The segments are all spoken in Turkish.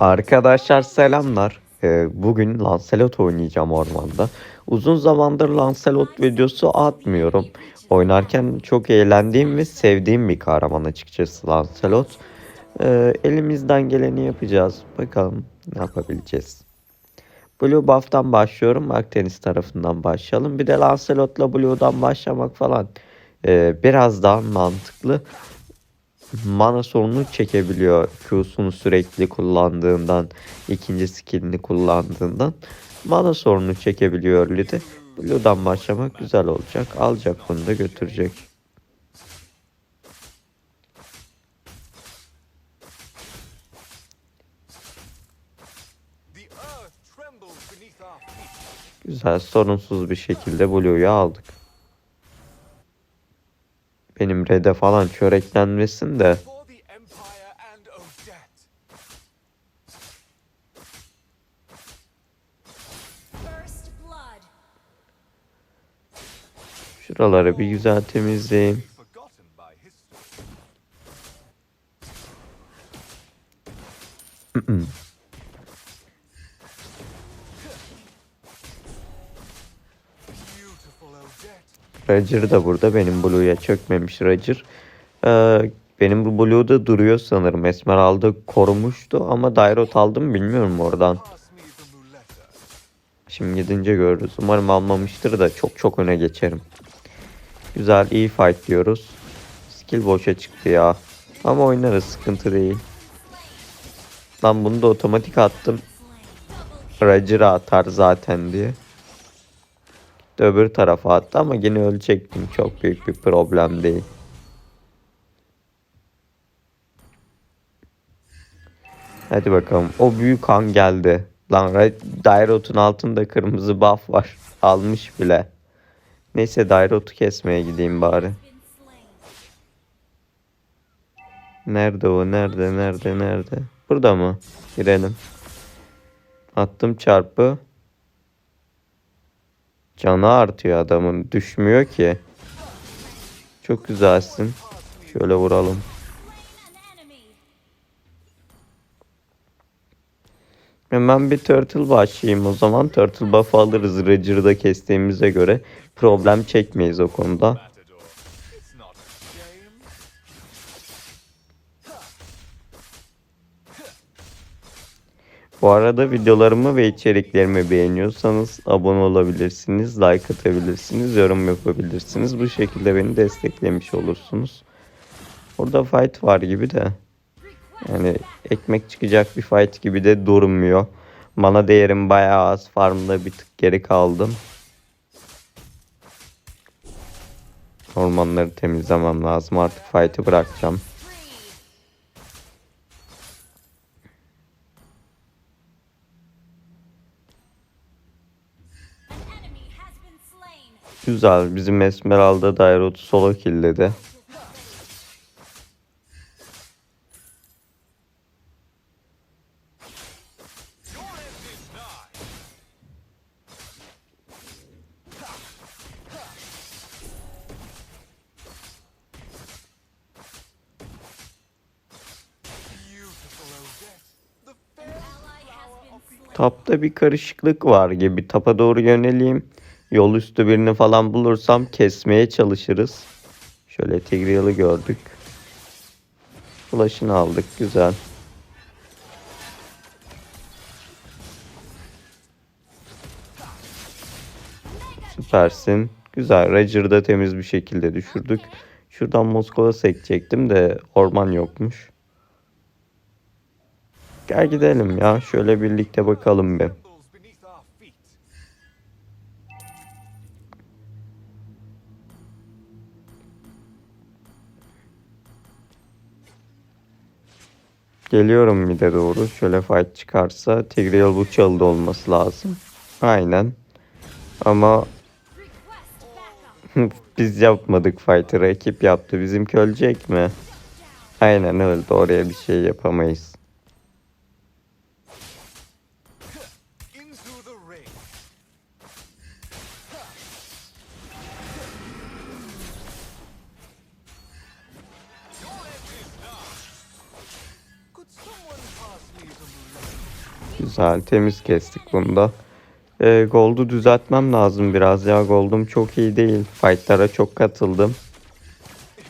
Arkadaşlar selamlar. Ee, bugün Lancelot oynayacağım ormanda. Uzun zamandır Lancelot videosu atmıyorum. Oynarken çok eğlendiğim ve sevdiğim bir kahraman açıkçası Lancelot. Ee, elimizden geleni yapacağız. Bakalım ne yapabileceğiz. Blue Buff'tan başlıyorum. Akdeniz tarafından başlayalım. Bir de Lancelot'la Blue'dan başlamak falan ee, biraz daha mantıklı mana sorunu çekebiliyor. Q'sunu sürekli kullandığından, ikinci skillini kullandığından mana sorunu çekebiliyor Lide. Blue'dan başlamak güzel olacak. Alacak bunu da götürecek. Güzel sorunsuz bir şekilde Blue'yu aldık. Benim red'e falan çöreklenmesin de şuraları bir güzel temizleyeyim. Roger da burada. Benim Blue'ya çökmemiş Roger. Ee, benim bu Blue'da duruyor sanırım. Esmeralda korumuştu ama Dairot aldım bilmiyorum oradan. Şimdi gidince görürüz. Umarım almamıştır da çok çok öne geçerim. Güzel iyi fight diyoruz. Skill boşa çıktı ya. Ama oynarız sıkıntı değil. Lan bunu da otomatik attım. Roger'a atar zaten diye. Gitti Öbür tarafa attı ama yine ölecektim. Çok büyük bir problem değil. Hadi bakalım. O büyük han geldi. Lan Dairot'un altında kırmızı buff var. Almış bile. Neyse Dairot'u kesmeye gideyim bari. Nerede o? Nerede? Nerede? Nerede? Burada mı? Girelim. Attım çarpı. Canı artıyor adamın. Düşmüyor ki. Çok güzelsin. Şöyle vuralım. Hemen bir turtle başlayayım o zaman. Turtle buff alırız Roger'ı da kestiğimize göre. Problem çekmeyiz o konuda. Matador. It's not a shame. Bu arada videolarımı ve içeriklerimi beğeniyorsanız abone olabilirsiniz, like atabilirsiniz, yorum yapabilirsiniz. Bu şekilde beni desteklemiş olursunuz. Burada fight var gibi de. Yani ekmek çıkacak bir fight gibi de durmuyor. Mana değerim bayağı az. Farmda bir tık geri kaldım. Ormanları temizlemem lazım. Artık fight'ı bırakacağım. Güzel. Bizim Esmeralda Dairot solo kill'ledi. Tapta bir karışıklık var gibi. Tapa doğru yöneleyim. Yol üstü birini falan bulursam kesmeye çalışırız. Şöyle Tigreal'ı gördük. Flash'ını aldık. Güzel. Süpersin. Güzel. Roger'ı da temiz bir şekilde düşürdük. Şuradan Moskova sekecektim de orman yokmuş. Gel gidelim ya. Şöyle birlikte bakalım bir. Geliyorum mide doğru. Şöyle fight çıkarsa Tigreal bu çalıda olması lazım. Aynen. Ama biz yapmadık fight'ı. Rakip yaptı. Bizimki ölecek mi? Aynen öldü. Oraya bir şey yapamayız. Güzel temiz kestik bunu da. Ee, Gold'u düzeltmem lazım biraz ya. Gold'um çok iyi değil. Fight'lara çok katıldım.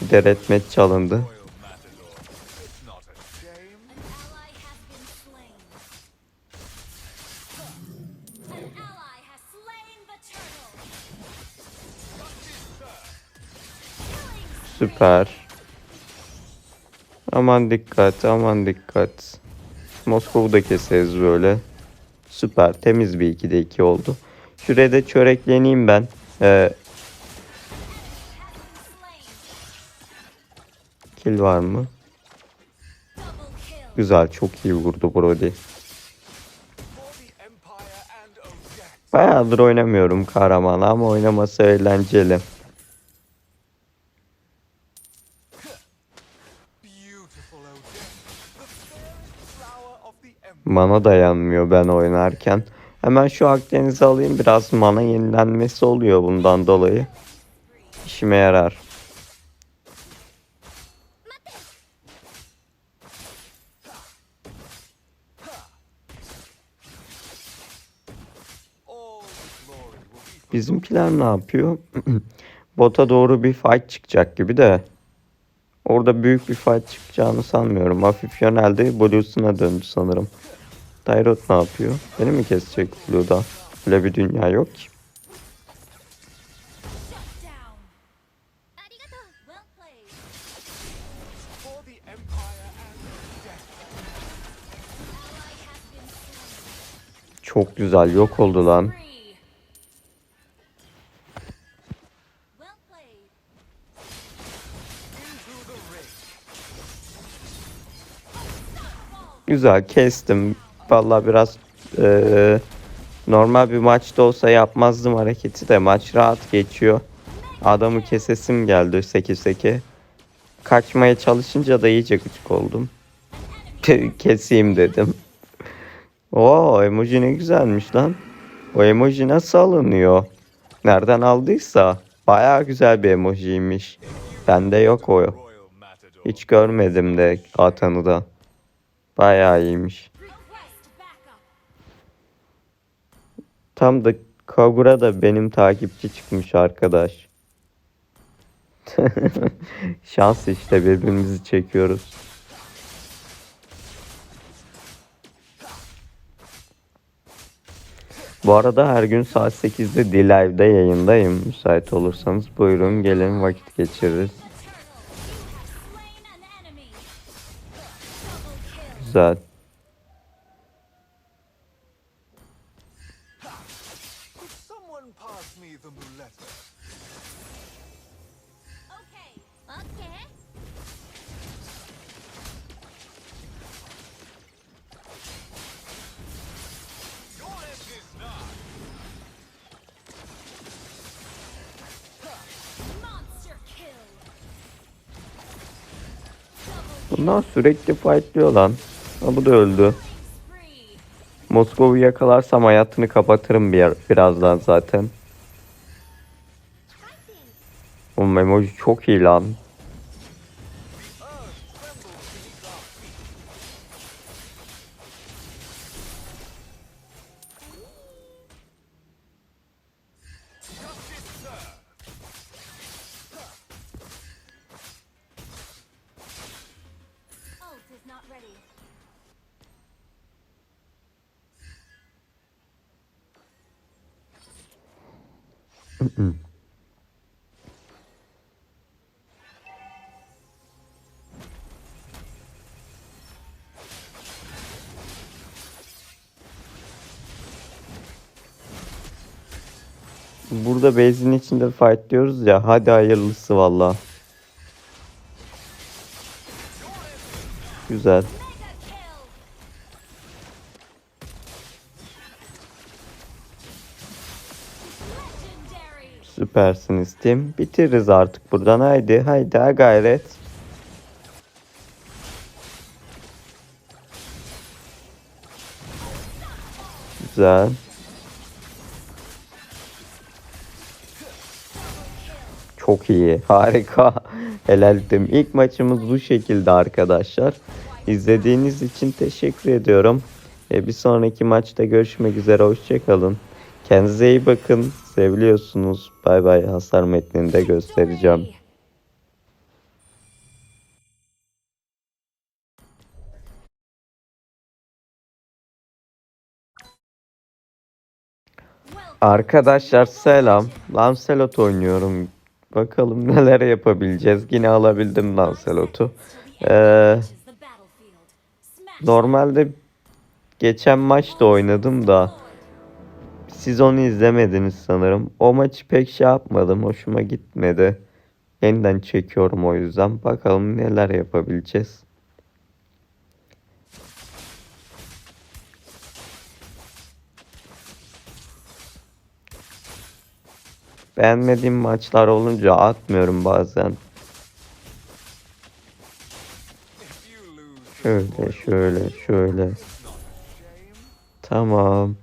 Bir de red match çalındı. Süper. Aman dikkat, aman dikkat. Moskov'u da böyle. Süper, temiz bir 2'de 2 oldu. Şuraya da çörekleneyim ben. Ee, kill var mı? Güzel, çok iyi vurdu Brody. Bayağıdır oynamıyorum kahramanı ama oynaması eğlenceli. Mana dayanmıyor ben oynarken. Hemen şu Akdeniz'i alayım. Biraz mana yenilenmesi oluyor bundan dolayı. İşime yarar. Bizimkiler ne yapıyor? Bota doğru bir fight çıkacak gibi de. Orada büyük bir fight çıkacağını sanmıyorum. Hafif yöneldi. Blue'suna döndü sanırım. Tyrot ne yapıyor? Beni mi kesecek Blue'da? Öyle bir dünya yok ki. Çok güzel yok oldu lan. Güzel kestim. Vallahi biraz eee, normal bir maçta olsa yapmazdım hareketi de maç rahat geçiyor. Adamı kesesim geldi 8-8. Kaçmaya çalışınca da iyice gıcık oldum. Keseyim dedim. Oo emoji ne güzelmiş lan. O emoji nasıl alınıyor? Nereden aldıysa baya güzel bir emojiymiş. Bende yok o. Hiç görmedim de atanı da. Bayağı iyiymiş. Tam da Kagura da benim takipçi çıkmış arkadaş. Şans işte birbirimizi çekiyoruz. Bu arada her gün saat 8'de D-Live'da yayındayım. Müsait olursanız buyurun gelin vakit geçiririz. Güzel. Bunlar sürekli fightlıyor lan. Ha, bu da öldü. Moskova'yı yakalarsam hayatını kapatırım bir yer, birazdan zaten. O emoji çok iyi lan. Burada base'in içinde fight diyoruz ya. Hadi hayırlısı valla. Güzel. Süpersiniz Tim. Bitiririz artık buradan. Haydi haydi ha gayret. Güzel. İyi. Harika. Helal ettim. İlk maçımız bu şekilde arkadaşlar. İzlediğiniz için teşekkür ediyorum. E, bir sonraki maçta görüşmek üzere. Hoşçakalın. Kendinize iyi bakın. Seviliyorsunuz. Bay bay. Hasar metnini de göstereceğim. Arkadaşlar selam. Lancelot oynuyorum. Bakalım neler yapabileceğiz. Yine alabildim Lancelot'u. Ee, normalde geçen maçta oynadım da siz onu izlemediniz sanırım. O maçı pek şey yapmadım. Hoşuma gitmedi. Yeniden çekiyorum o yüzden. Bakalım neler yapabileceğiz. Beğenmediğim maçlar olunca atmıyorum bazen. Şöyle şöyle şöyle. Tamam.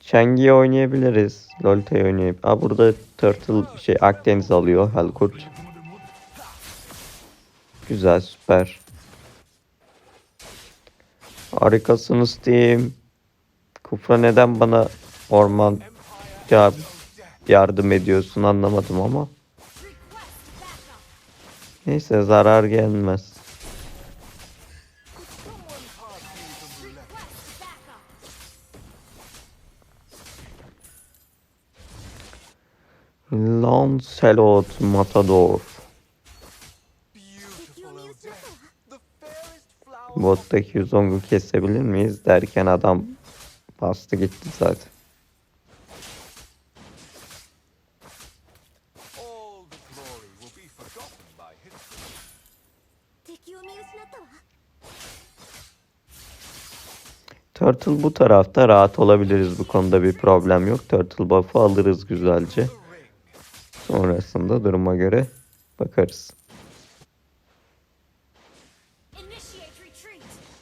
Çengi'yi oynayabiliriz. Lolita'yı oynayıp. Aa burada Turtle şey Akdeniz alıyor Helkurt. Güzel süper. Harikasınız team. Kufra neden bana orman ya-. Yardım ediyorsun anlamadım ama. Neyse zarar gelmez. Lancelot Matador. Bottaki Yuzong'u kesebilir miyiz derken adam bastı gitti zaten. Turtle bu tarafta rahat olabiliriz bu konuda bir problem yok. Turtle buff'ı alırız güzelce. Sonrasında duruma göre bakarız.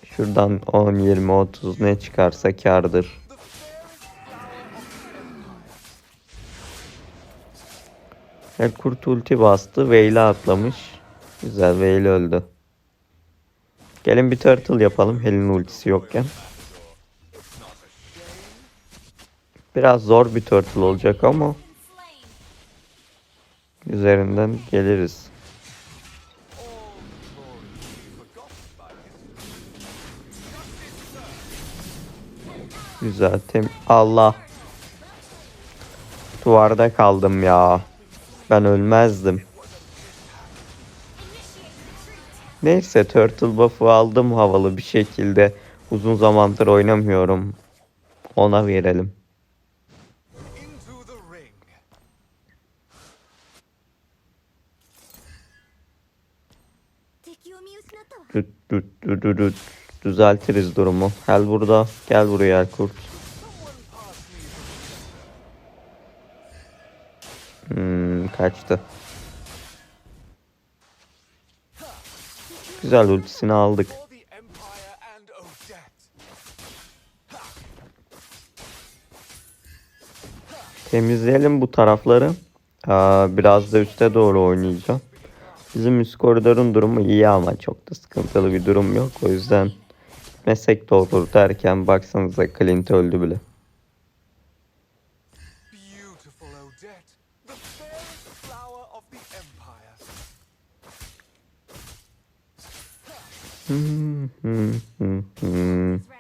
Şuradan 10, 20, 30 ne çıkarsa kardır. El kurt ulti bastı. Veil'i atlamış. Güzel Veil öldü. Gelin bir turtle yapalım Hel'in ultisi yokken. Biraz zor bir turtle olacak ama üzerinden geliriz. Güzel. Tem Allah. Duvarda kaldım ya. Ben ölmezdim. Neyse Turtle buff'ı aldım havalı bir şekilde. Uzun zamandır oynamıyorum. Ona verelim. Düt düt düt düt düt. Düzeltiriz durumu. Gel burada. Gel buraya kurt. Someone pass me the Hmm, kaçtı. Güzel ultisini aldık. Temizleyelim bu tarafları. Aa, biraz da üste doğru oynayacağım. Bizim üst koridorun durumu iyi ama çok da sıkıntılı bir durum yok. O yüzden gitmesek de olur derken baksanıza Clint öldü bile. Hmm, hmm, hmm, hmm.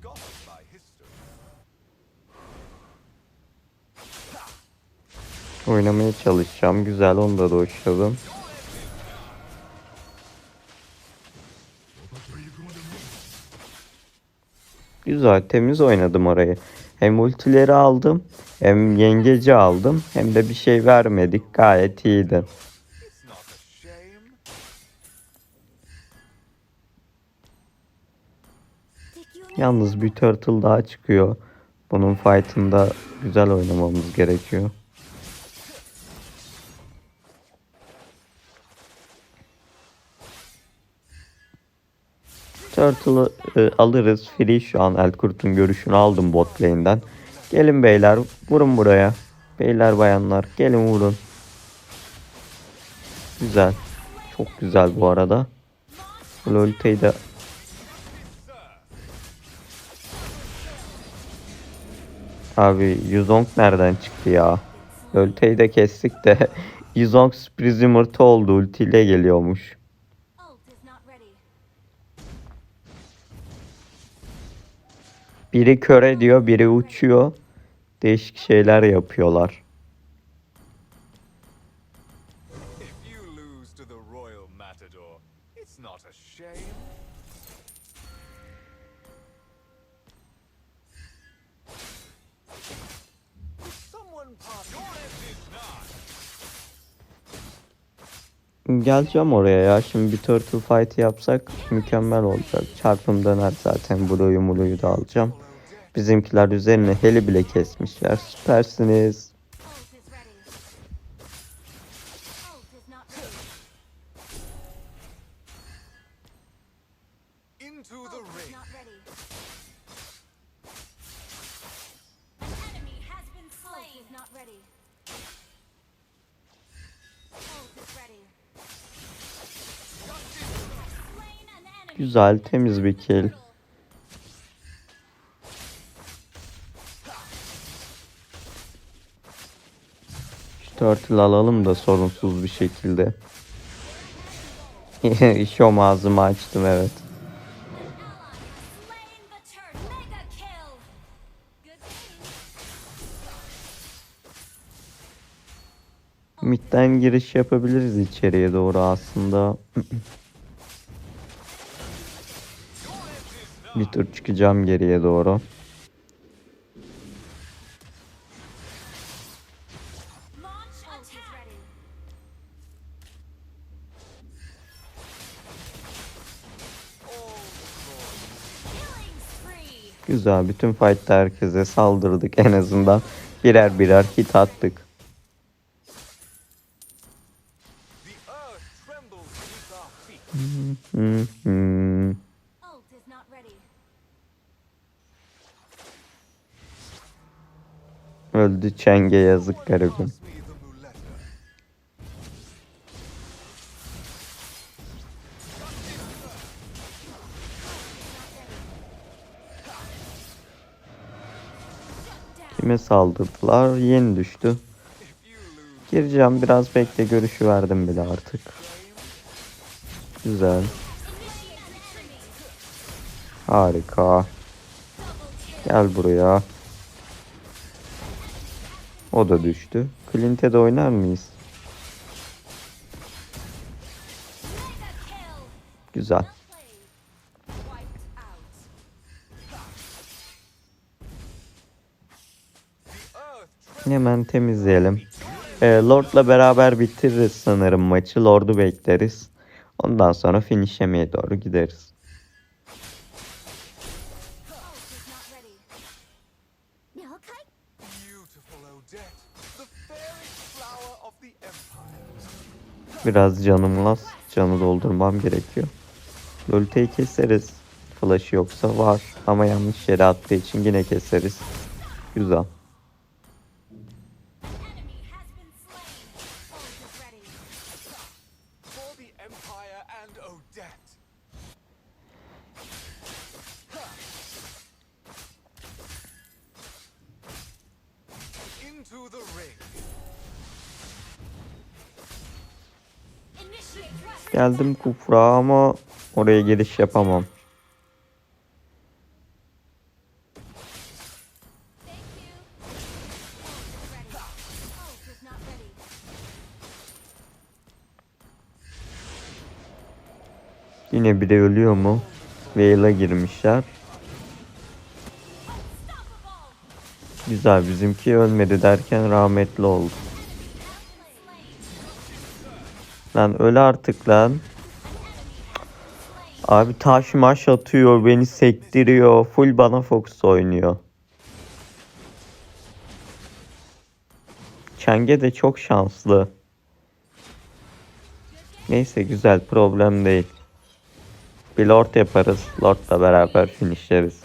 Forgotten by history. Oynamaya çalışacağım. Güzel onu da doşladım. Güzel temiz oynadım orayı. Hem ultileri aldım hem yengeci aldım hem de bir şey vermedik gayet iyiydi. Yalnız bir turtle daha çıkıyor. Bunun fight'ında güzel oynamamız gerekiyor. Turtle'ı e, alırız. Free şu an Elkurt'un görüşünü aldım bot lane'den. Gelin beyler vurun buraya. Beyler bayanlar gelin vurun. Güzel. Çok güzel bu arada. Lolita'yı da Abi Yuzong nereden çıktı ya? Lolita'yı da kestik de Yuzong sürpriz yumurta oldu ultiyle geliyormuş. Biri köre diyor, biri uçuyor. Değişik şeyler yapıyorlar. Geleceğim oraya ya. Şimdi bir turtle fight yapsak mükemmel olacak. Çarpım döner zaten. Blue'yu muluyu da alacağım. Bizimkiler üzerine heli bile kesmişler. Süpersiniz. Güzel, temiz bir kill. Turtle alalım da sorunsuz bir şekilde. Şom ağzımı açtım evet. Mid'den giriş yapabiliriz içeriye doğru aslında. bir tur çıkacağım geriye doğru. Güzel bütün fight'ta herkese saldırdık en azından. Birer birer hit attık. The earth trembles Öldü çenge yazık garibim. Kime saldırdılar? Yeni düştü. Gireceğim biraz bekle görüşü verdim bile artık. Güzel. Harika. Gel buraya. O da düştü. Clint'e de oynar mıyız? Güzel. Hemen temizleyelim. Ee, Lord'la beraber bitiririz sanırım maçı. Lord'u bekleriz. Ondan sonra finishlemeye doğru gideriz. Biraz canım las. Canı doldurmam gerekiyor. Lolita'yı keseriz. Flash'ı yoksa var. Ama yanlış yere attığı için yine keseriz. Güzel. Geldim Kufra ama oraya giriş yapamam. Yine biri ölüyor mu? Veil'a girmişler. Güzel bizimki ölmedi derken rahmetli oldu. Lan öl artık lan. Abi taş maş atıyor beni sektiriyor. Full bana Fox oynuyor. Çenge de çok şanslı. Neyse güzel problem değil. Bir lord yaparız. Lord'la beraber finishleriz.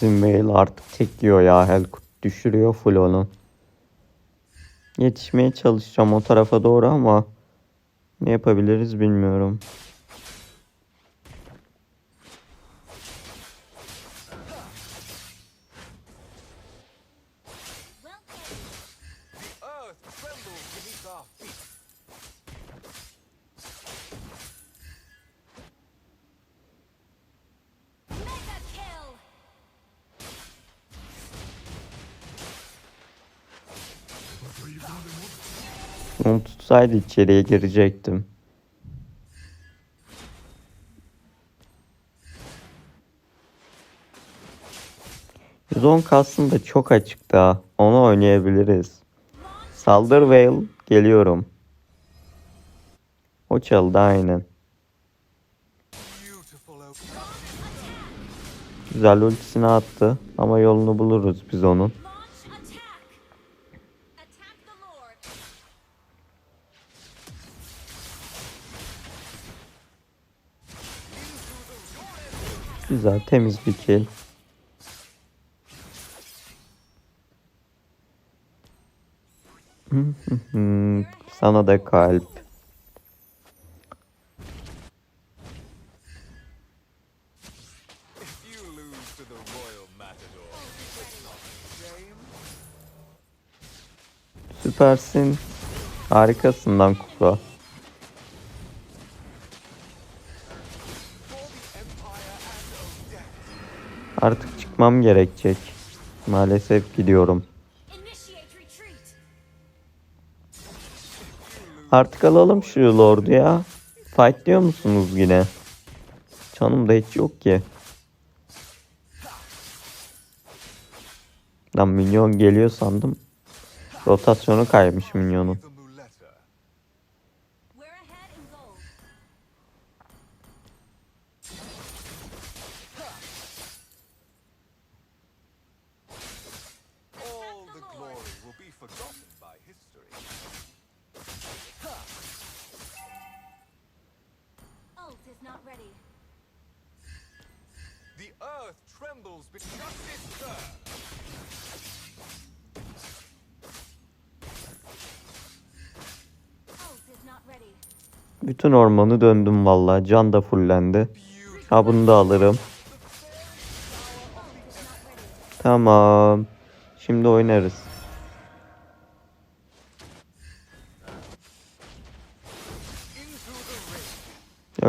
Bizim mail artık tek yiyor ya. Helkut düşürüyor full onu. Yetişmeye çalışacağım o tarafa doğru ama ne yapabiliriz bilmiyorum. 待て Onu tutsaydı içeriye girecektim. Zon aslında çok açık da onu oynayabiliriz. Saldır Veil geliyorum. O çaldı aynen. Güzel ultisini attı ama yolunu buluruz biz onun. Güzel temiz bir kill. Sana da kalp. If you lose Artık çıkmam gerekecek. Maalesef gidiyorum. Artık alalım şu Lord'u ya. Fight diyor musunuz yine? Canım da hiç yok ki. Lan minyon geliyor sandım. Rotasyonu kaymış minyonun. İs not ready. The earth trembles beneath justice, sir. Ult is not ready. Bütün ormanı döndüm vallahi. Can da fullendi. Ha bunu da alırım. Tamam. Şimdi oynarız.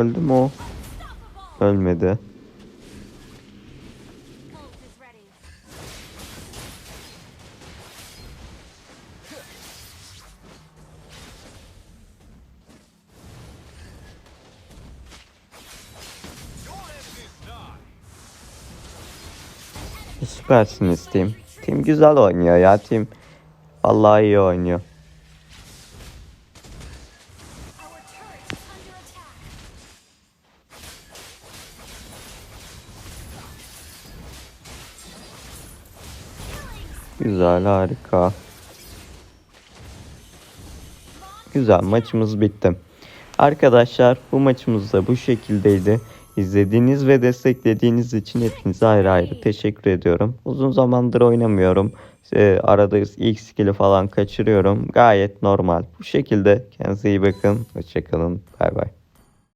Öldü mü o? Ölmedi. Süpersiniz team. Team güzel oynuyor ya team. Vallahi iyi oynuyor. Güzel harika. Güzel maçımız bitti. Arkadaşlar bu maçımız da bu şekildeydi. İzlediğiniz ve desteklediğiniz için hepinize ayrı ayrı teşekkür ediyorum. Uzun zamandır oynamıyorum. Ee, arada ilk skill'i falan kaçırıyorum. Gayet normal. Bu şekilde kendinize iyi bakın. Hoşçakalın. Bay bay.